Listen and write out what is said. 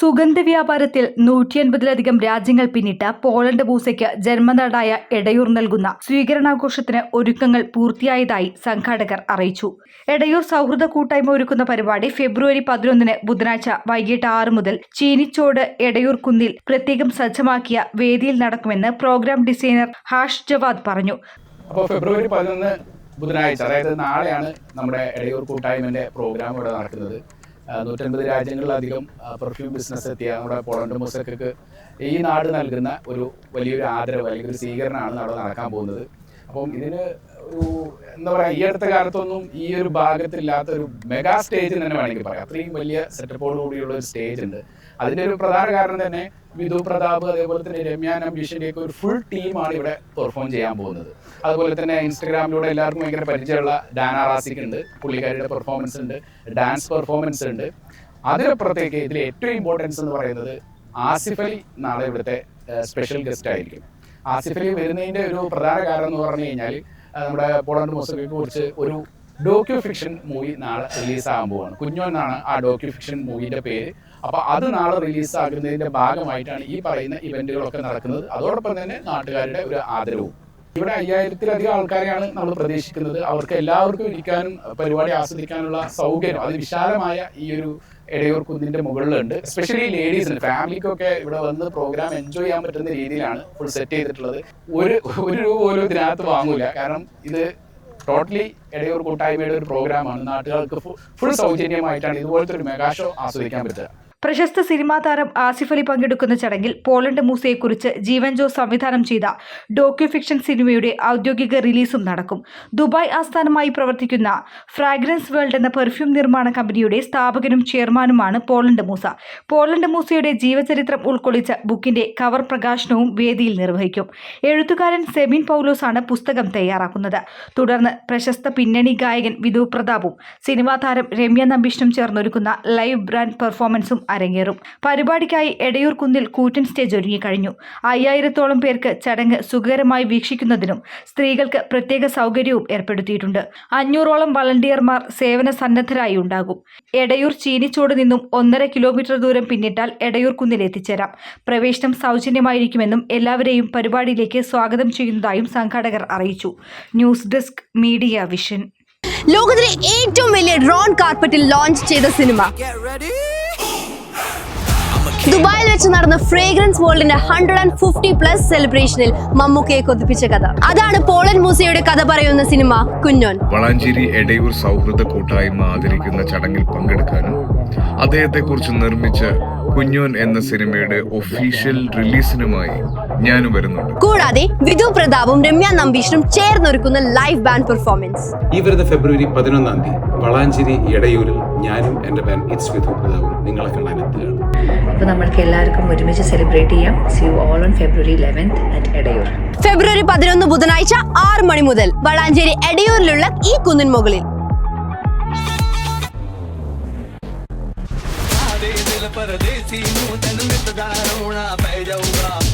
സുഗന്ധ വ്യാപാരത്തിൽ നൂറ്റി അൻപതിലധികം രാജ്യങ്ങൾ പിന്നിട്ട പോളണ്ട് ബൂസയ്ക്ക് ജന്മനാടായ എടയൂർ നൽകുന്ന സ്വീകരണാഘോഷത്തിന് ഒരുക്കങ്ങൾ പൂർത്തിയായതായി സംഘാടകർ അറിയിച്ചു. എടയൂർ സൗഹൃദ കൂട്ടായ്മ ഒരുക്കുന്ന പരിപാടി ഫെബ്രുവരി പതിനൊന്നിന് ബുധനാഴ്ച വൈകിട്ട് ആറ് മുതൽ ചീനിച്ചോട് എടയൂർ കുന്നിൽ പ്രത്യേകം സജ്ജമാക്കിയ വേദിയിൽ നടക്കുമെന്ന് പ്രോഗ്രാം ഡിസൈനർ ഹാഷ് ജവാദ് പറഞ്ഞു. അപ്പോൾ ഫെബ്രുവരി പതിനൊന്ന് ബുധനാഴ്ച അതായത് നാളെയാണ് നമ്മുടെ ഇടയൂർ കൂട്ടായ്മന്റെ പ്രോഗ്രാം ഇവിടെ നടക്കുന്നത്. നൂറ്റൻപത് രാജ്യങ്ങളിലധികം പെർഫ്യൂം ബിസിനസ് എത്തിയ നമ്മുടെ പോളണ്ട് മുസക്ക് ഈ നാട് നൽകുന്ന ഒരു വലിയൊരു ആദരവ് അല്ലെങ്കിൽ ഒരു സ്വീകരണമാണ് അവിടെ നടക്കാൻ പോകുന്നത്. അപ്പം ഇതിന് എന്താ പറയാ ഈ അടുത്ത കാലത്തൊന്നും ഈ ഒരു ഭാഗത്തില്ലാത്ത ഒരു മെഗാ സ്റ്റേജ് തന്നെ വേണമെങ്കിൽ പറയാം. അത്രയും വലിയ സെറ്റപ്പോട് കൂടിയുള്ള ഒരു സ്റ്റേജ് ഉണ്ട്. അതിന്റെ ഒരു പ്രധാന കാരണം തന്നെ വിധു പ്രതാപ് അതേപോലെ തന്നെ രമ്യാൻ നമ്പീഷിന്റെ ഒക്കെ ഒരു ഫുൾ ടീമാണ് ഇവിടെ പെർഫോം ചെയ്യാൻ പോകുന്നത്. അതുപോലെ തന്നെ ഇൻസ്റ്റഗ്രാമിലൂടെ എല്ലാവർക്കും ഭയങ്കര പരിചയമുള്ള ഡാന റാസിക് ഉണ്ട്. പുള്ളിക്കാരിയുടെ പെർഫോമൻസ് ഉണ്ട്. ഡാൻസ് പെർഫോമൻസ് ഉണ്ട്. അതിനപ്പുറത്തേക്ക് ഇതിൽ ഏറ്റവും ഇമ്പോർട്ടൻസ് എന്ന് പറയുന്നത് ആസിഫ് അലി നാളെ ഇവിടുത്തെ സ്പെഷ്യൽ ഗസ്റ്റ് ആയിരിക്കും. ആസിഫ് അലി വരുന്നതിന്റെ ഒരു പ്രധാന കാരണം എന്ന് പറഞ്ഞു കഴിഞ്ഞാൽ നമ്മുടെ പോളണ്ട് മോസക്കെ കുറിച്ച് ഒരു ഡോക്യു ഫിക്ഷൻ മൂവി നാളെ റിലീസ് ആകാൻ പോവാണ്. കുഞ്ഞു എന്നാണ് ആ ഡോക്യു ഫിക്ഷൻ മൂവിന്റെ പേര്. അപ്പൊ അത് നാളെ റിലീസ് ആകുന്നതിന്റെ ഭാഗമായിട്ടാണ് ഈ പറയുന്ന ഇവന്റുകളൊക്കെ നടക്കുന്നത്. അതോടൊപ്പം തന്നെ നാട്ടുകാരുടെ ഒരു ആദരവും. ഇവിടെ അയ്യായിരത്തിലധികം ആൾക്കാരെയാണ് നമ്മൾ പ്രതീക്ഷിക്കുന്നത്. അവർക്ക് എല്ലാവർക്കും ഇരിക്കാനും പരിപാടി ആസ്വദിക്കാനുള്ള സൗകര്യം അത് വിശാലമായ ഈ ഒരു ഇടയൂർ കുന്നിന്റെ മുകളിലുണ്ട്. എസ്പെഷ്യലി ലേഡീസിന് ഫാമിലിക്കൊക്കെ ഇവിടെ വന്ന് പ്രോഗ്രാം എൻജോയ് ചെയ്യാൻ പറ്റുന്ന രീതിയിലാണ് ഫുൾ സെറ്റ് ചെയ്തിട്ടുള്ളത്. ഒരു ഒരു രൂപ പോലും ഇതിനകത്ത് വാങ്ങൂല. കാരണം ഇത് ടോട്ടലി ഇടയൂർ കൂട്ടായ്മയുടെ ഒരു പ്രോഗ്രാമാണ് നാട്ടുകാർക്ക് ഫുൾ സൗജന്യമായിട്ടാണ് ഇതുപോലത്തെ ഒരു മെഗാ ഷോ ആസ്വദിക്കാൻ പറ്റുക. പ്രശസ്ത സിനിമാ താരം ആസിഫ് അലി പങ്കെടുക്കുന്ന ചടങ്ങിൽ പോളണ്ട് മൂസയെക്കുറിച്ച് ജീവൻ ജോ സംവിധാനം ചെയ്ത ഡോക്യു ഫിക്ഷൻ സിനിമയുടെ ഔദ്യോഗിക റിലീസും നടക്കും. ദുബായ് ആസ്ഥാനമായി പ്രവർത്തിക്കുന്ന ഫ്രാഗ്രൻസ് വേൾഡ് എന്ന പെർഫ്യൂം നിർമ്മാണ കമ്പനിയുടെ സ്ഥാപകനും ചെയർമാനുമാണ് പോളണ്ട് മൂസ. പോളണ്ട് മൂസയുടെ ജീവചരിത്രം ഉൾക്കൊള്ളിച്ച ബുക്കിന്റെ കവർ പ്രകാശനവും വേദിയിൽ നിർവഹിക്കും. എഴുത്തുകാരൻ സെബിൻ പൗലോസാണ് പുസ്തകം തയ്യാറാക്കുന്നത്. തുടർന്ന് പ്രശസ്ത പിന്നണി ഗായകൻ വിധു പ്രതാപും സിനിമാ താരം രമ്യ നമ്പീഷനും ചേർന്നൊരുക്കുന്ന ലൈവ് ബ്രാൻഡ് പെർഫോമൻസും അരങ്ങേറും. പരിപാടിക്കായി എടയൂർ കുന്നിൽ കൂറ്റൻ സ്റ്റേജ് ഒരുങ്ങിക്കഴിഞ്ഞു. അയ്യായിരത്തോളം പേർക്ക് ചടങ്ങ് സുഖകരമായി വീക്ഷിക്കുന്നതിനും സ്ത്രീകൾക്ക് പ്രത്യേക സൗകര്യവും ഏർപ്പെടുത്തിയിട്ടുണ്ട്. അഞ്ഞൂറോളം വളണ്ടിയർമാർ സേവന സന്നദ്ധരായി ഉണ്ടാകും. എടയൂർ ചീനിച്ചോട് നിന്നും ഒന്നര കിലോമീറ്റർ ദൂരം പിന്നിട്ടാൽ എടയൂർ കുന്നിൽ എത്തിച്ചേരാം. പ്രവേശനം സൗജന്യമായിരിക്കുമെന്നും എല്ലാവരെയും പരിപാടിയിലേക്ക് സ്വാഗതം ചെയ്യുന്നതായും സംഘാടകർ അറിയിച്ചു. News desk media vision. ലോകത്തിലെ ഏറ്റവും വലിയ ഡ്രോൺ കാർപ്പറ്റിൽ ലോഞ്ച് ചെയ്ത സിനിമ. ദുബായിൽ വെച്ച് നടന്ന ഫ്രേഗ്രൻസ് വേൾഡിന്റെ ഹൺഡ്രഡ് ആൻഡ് ഫിഫ്റ്റി പ്ലസ് സെലിബ്രേഷനിൽ മമ്മൂക്കയെ കൊതിപ്പിച്ച കഥ. അതാണ് പോളൻ മൂസയുടെ കഥ പറയുന്ന സിനിമ കുഞ്ഞോൻ. വളാഞ്ചേരി എടയൂർ സൗഹൃദ കൂട്ടായ്മ ആദരിക്കുന്ന ചടങ്ങിൽ പങ്കെടുക്കാനും അദ്ദേഹത്തെ കുറിച്ച് നിർമ്മിച്ച കുഞ്ഞോൻ എന്ന സിനിമയുടെ ഒഫീഷ്യൽ റിലീസിനുമായി ഞാനും വരുന്നുണ്ട്. കൂടാതെ വിധു പ്രതാപും രമ്യ നമ്പീഷനും ചേർന്നൊരുക്കുന്ന ലൈവ് ബാൻഡ് പെർഫോമൻസ് ഈ വരുന്ന ഫെബ്രുവരി പതിനൊന്നാം തീയതി വളാഞ്ചേരി എടയൂരിൽ ഞാനും എന്റെ ബാൻഡ് ഇറ്റ്സ് വിധു പ്രതാപും നിങ്ങളെ കാണാൻ എത്തുകയാണ്. അപ്പോൾ നമ്മൾക്ക് എല്ലാവർക്കും ഒരുമിച്ച് സെലിബ്രേറ്റ് ചെയ്യാം. See you all on February eleventh at Edayur ഫെബ്രുവരി പതിനൊന്ന് ബുധനാഴ്ച ആറ് മണി മുതൽ വളാഞ്ചേരി എടയൂരിലുള്ള ഈ കുന്നിൻ മുകളിൽ. ਦਿਲ ਪਰਦੇਸੀ ਨੂੰ ਤੈਨੂੰ ਮਿੱਤਦਾ ਰੋਣਾ ਪੈ ਜਾਊਗਾ।